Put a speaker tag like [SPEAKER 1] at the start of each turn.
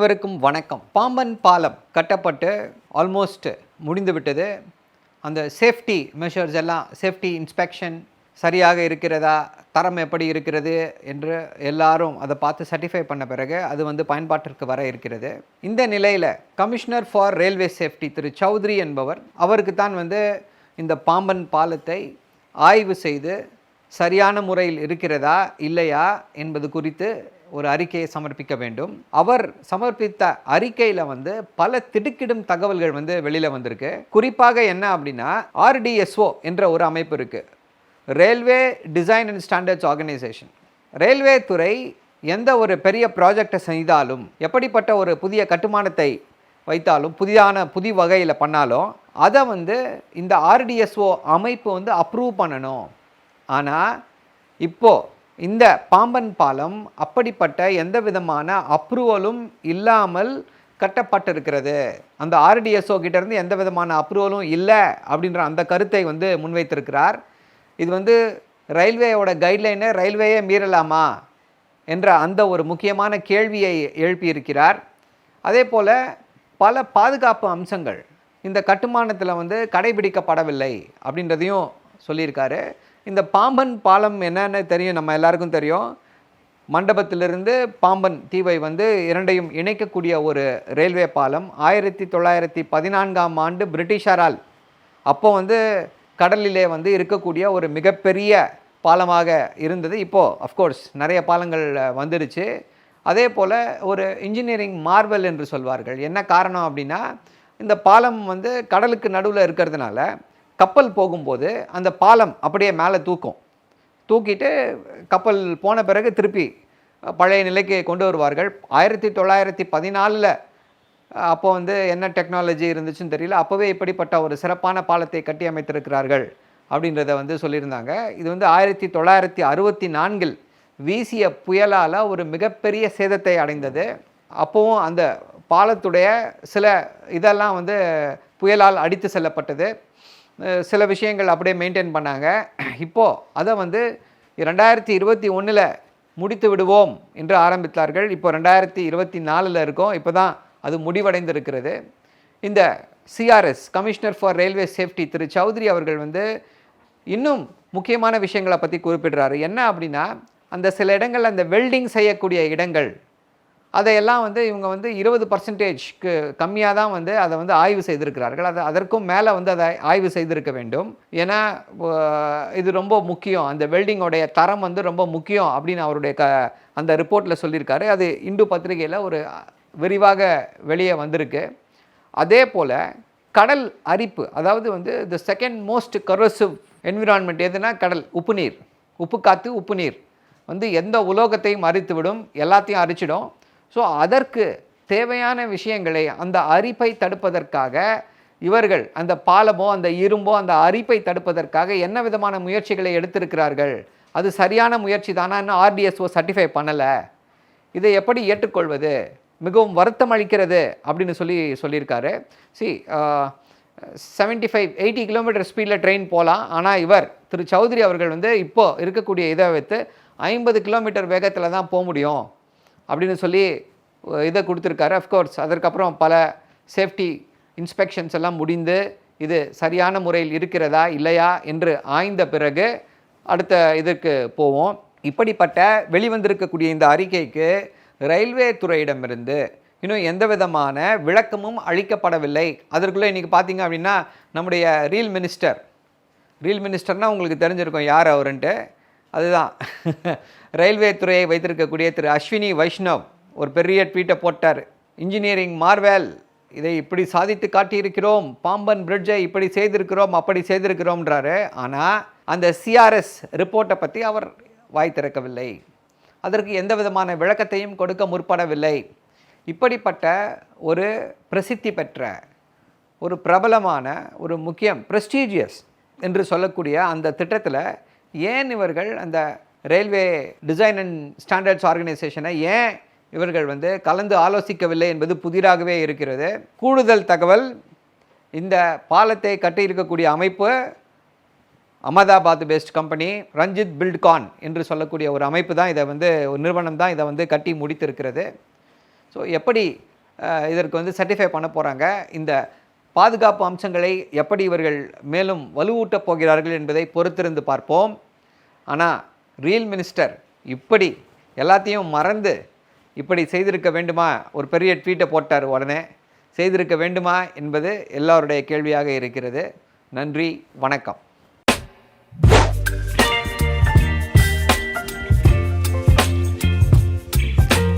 [SPEAKER 1] அனைவருக்கும் வணக்கம். பாம்பன் பாலம் கட்டப்பட்டு ஆல்மோஸ்ட் முடிந்துவிட்டது. அந்த சேஃப்டி மெஷர்ஸ் எல்லாம் சேஃப்டி இன்ஸ்பெக்ஷன் சரியாக இருக்கிறதா தரம் எப்படி இருக்கிறது என்று எல்லாரும் அதை பார்த்து சர்டிஃபை பண்ண பிறகு அது வந்து பயன்பாட்டிற்கு வர இருக்கிறது. இந்த நிலையில் கமிஷனர் ஃபார் ரயில்வே சேஃப்டி திரு சௌத்ரி என்பவர் அவருக்கு தான் வந்து இந்த பாம்பன் பாலத்தை ஆய்வு செய்து சரியான முறையில் இருக்கிறதா இல்லையா என்பது குறித்து ஒரு அறிக்கையை சமர்ப்பிக்க வேண்டும். அவர் சமர்ப்பித்த அறிக்கையில் வந்து பல திடுக்கிடும் தகவல்கள் வந்து வெளியில் வந்திருக்கு. குறிப்பாக என்ன அப்படின்னா ஆர்டிஎஸ்ஓ என்ற ஒரு அமைப்பு இருக்குது railway design and standards organisation railway துறை எந்த ஒரு பெரிய ப்ராஜெக்டை செய்தாலும் எப்படிப்பட்ட ஒரு புதிய கட்டுமானத்தை வைத்தாலும் புதிதான புதி வகையில் பண்ணாலும் அதை வந்து இந்த ஆர்டிஎஸ்ஓ அமைப்பு வந்து அப்ரூவ் பண்ணணும். ஆனால் இப்போது இந்த பாம்பன் பாலம் அப்படிப்பட்ட எந்த விதமான அப்ரூவலும் இல்லாமல் கட்டப்பட்டிருக்கிறது. அந்த ஆர்டிஎஸ்ஓ கிட்டேருந்து எந்த விதமான அப்ரூவலும் இல்லை அப்படின்ற அந்த கருத்தை வந்து முன்வைத்திருக்கிறார். இது வந்து ரயில்வேயோட கைட்லைனை ரயில்வேயே மீறலாமா என்ற அந்த ஒரு முக்கியமான கேள்வியை எழுப்பியிருக்கிறார். அதே போல் பல பாதுகாப்பு அம்சங்கள் இந்த கட்டுமானத்தில் வந்து கடைபிடிக்கப்படவில்லை அப்படின்றதையும் சொல்லியிருக்காரு. இந்த பாம்பன் பாலம் என்னன்னு தெரியும் நம்ம எல்லாருக்கும் தெரியும். மண்டபத்திலிருந்து பாம்பன் தீவை வந்து இரண்டையும் இணைக்கக்கூடிய ஒரு ரயில்வே பாலம். ஆயிரத்தி தொள்ளாயிரத்தி பதினான்காம் ஆண்டு பிரிட்டிஷாரால் அப்போ வந்து கடலிலே வந்து இருக்கக்கூடிய ஒரு மிகப்பெரிய பாலமாக இருந்தது. இப்போது அஃப்கோர்ஸ் நிறைய பாலங்கள் வந்துடுச்சு. அதே போல் ஒரு இன்ஜினியரிங் மார்வல் என்று சொல்வார்கள். என்ன காரணம் அப்படின்னா இந்த பாலம் வந்து கடலுக்கு நடுவில் இருக்கிறதுனால கப்பல் போகும்போது அந்த பாலம் அப்படியே மேலே தூக்கும். தூக்கிட்டு கப்பல் போன பிறகு திருப்பி பழைய நிலைக்கு கொண்டு வருவார்கள். ஆயிரத்தி தொள்ளாயிரத்தி பதினாலில் அப்போ வந்து என்ன டெக்னாலஜி இருந்துச்சுன்னு தெரியல. அப்போவே இப்படிப்பட்ட ஒரு சிறப்பான பாலத்தை கட்டி அமைத்திருக்கிறார்கள் அப்படின்றத வந்து சொல்லியிருந்தாங்க. இது வந்து ஆயிரத்தி தொள்ளாயிரத்தி அறுபத்தி நான்கில் வீசிய புயலால் ஒரு மிகப்பெரிய சேதத்தை அடைந்தது. அப்போவும் அந்த பாலத்துடைய சில இதெல்லாம் வந்து புயலால் அடித்து செல்லப்பட்டது. சில விஷயங்கள் அப்படியே மெயின்டைன் பண்ணாங்க. இப்போது அதை வந்து ரெண்டாயிரத்தி இருபத்தி ஒன்றில் முடித்து விடுவோம் என்று ஆரம்பித்தார்கள். இப்போ ரெண்டாயிரத்தி இருபத்தி நாலில் இருக்கோம். இப்போ தான் அது முடிவடைந்திருக்கிறது. இந்த CRS commissioner for railway safety திரு சௌத்ரி அவர்கள் வந்து இன்னும் முக்கியமான விஷயங்களை பற்றி குறிப்பிடுறாரு. என்ன அப்படின்னா அந்த சில இடங்கள் அந்த வெல்டிங் செய்யக்கூடிய இடங்கள் அதையெல்லாம் வந்து இவங்க வந்து இருபது பர்சன்டேஜ்க்கு கம்மியாக தான் வந்து அதை வந்து ஆய்வு செய்திருக்கிறார்கள். அது அதற்கும் மேலே வந்து அதை ஆய்வு செய்திருக்க வேண்டும். ஏன்னா இது ரொம்ப முக்கியம். அந்த வெல்டிங்கோடைய தரம் வந்து ரொம்ப முக்கியம் அப்படின்னு அவருடைய க அந்த ரிப்போர்ட்டில் சொல்லியிருக்காரு. அது இந்து பத்திரிகையில் ஒரு விரிவாக வெளியே வந்திருக்கு. அதே போல் கடல் அரிப்பு அதாவது வந்து the second most corrosive environment எதுனா கடல் உப்பு நீர். உப்பு காற்று உப்பு நீர். வந்து எந்த உலோகத்தையும் அரித்துவிடும் எல்லாத்தையும் அரிச்சிடும். ஸோ அதற்கு தேவையான விஷயங்களை அந்த அரிப்பை தடுப்பதற்காக இவர்கள் அந்த பாலமோ அந்த இரும்போ அந்த அரிப்பை தடுப்பதற்காக என்ன விதமான முயற்சிகளை எடுத்திருக்கிறார்கள்? அது சரியான முயற்சி தானான்னு ஆர்டிஎஸ்ஓ சர்டிஃபை பண்ணலை? இதை எப்படி ஏற்றுக்கொள்வது? மிகவும் வருத்தம் அளிக்கிறது அப்படின்னு சொல்லி சொல்லியிருக்காரு. C seventy five eighty kilometre ஸ்பீடில் ட்ரெயின் போகலாம் ஆனால் இவர் திரு சௌத்ரி அவர்கள் வந்து இப்போது இருக்கக்கூடிய இதை வைத்து ஐம்பது கிலோமீட்டர் வேகத்தில் தான் போக முடியும். அப்படின்னு சொல்லி இதை கொடுத்துருக்காரு. அஃப்கோர்ஸ் அதற்கப்புறம் பல சேஃப்டி இன்ஸ்பெக்ஷன்ஸ் எல்லாம் முடிந்து இது சரியான முறையில் இருக்கிறதா இல்லையா என்று ஆய்ந்த பிறகு அடுத்த இதற்கு போவோம். இப்படிப்பட்ட வெளிவந்திருக்கக்கூடிய இந்த அறிக்கைக்கு ரயில்வே துறையிடமிருந்து இன்னும் எந்த விதமான விளக்கமும் அளிக்கப்படவில்லை. அதற்குள்ளே இன்றைக்கி பார்த்தீங்க அப்படின்னா நம்முடைய ரீல் மினிஸ்டர் ரீல் மினிஸ்டர்னால் உங்களுக்கு தெரிஞ்சிருக்கும் யார் அவருன்ட்டு. அதுதான். ரயில்வே துறையை வைத்திருக்கக்கூடிய திரு அஸ்வினி வைஷ்ணவ் ஒரு பெரிய ட்வீட்டை போட்டார். இன்ஜினியரிங் மார்வெல் இதை இப்படி சாதித்து காட்டியிருக்கிறோம். பாம்பன் பிரிட்ஜை இப்படி செய்திருக்கிறோம் அப்படி செய்திருக்கிறோம்ன்றாரு. ஆனால் அந்த சிஆர்எஸ் ரிப்போர்ட்டை பற்றி அவர் வாய் திறக்கவில்லை. அதற்கு எந்த விதமான விளக்கத்தையும் கொடுக்க முற்படவில்லை. இப்படிப்பட்ட ஒரு பிரசித்தி பெற்ற ஒரு பிரபலமான ஒரு முக்கியம் ப்ரெஸ்டீஜியஸ் என்று சொல்லக்கூடிய அந்த திட்டத்தில் ஏன் இவர்கள் அந்த ரயில்வே டிசைன் அண்ட் ஸ்டாண்டர்ட்ஸ் ஆர்கனைசேஷனை ஏன் இவர்கள் வந்து கலந்து ஆலோசிக்கவில்லை என்பது புதிராகவே இருக்கிறது? கூடுதல் தகவல் இந்த பாலத்தை கட்டியிருக்கக்கூடிய அமைப்பு அகமதாபாத் பேஸ்ட் கம்பெனி ரஞ்சித் பில்ட்கான் என்று சொல்லக்கூடிய ஒரு அமைப்பு தான் இதை வந்து ஒரு நிறுவனம் தான் இதை வந்து கட்டி முடித்திருக்கிறது. ஸோ எப்படி இதற்கு வந்து சர்டிஃபை பண்ண போகிறாங்க இந்த பாதுகாப்பு அம்சங்களை எப்படி இவர்கள் மேலும் வலுவூட்டப் போகிறார்கள் என்பதை பொறுத்திருந்து பார்ப்போம். ஆனால் ரியல் மினிஸ்டர் இப்படி எல்லாத்தையும் மறந்து இப்படி செய்திருக்க வேண்டுமா? ஒரு பெரிய ட்வீட்டை போட்டார் உடனே. செய்திருக்க வேண்டுமா என்பது எல்லோருடைய கேள்வியாக இருக்கிறது. நன்றி வணக்கம்.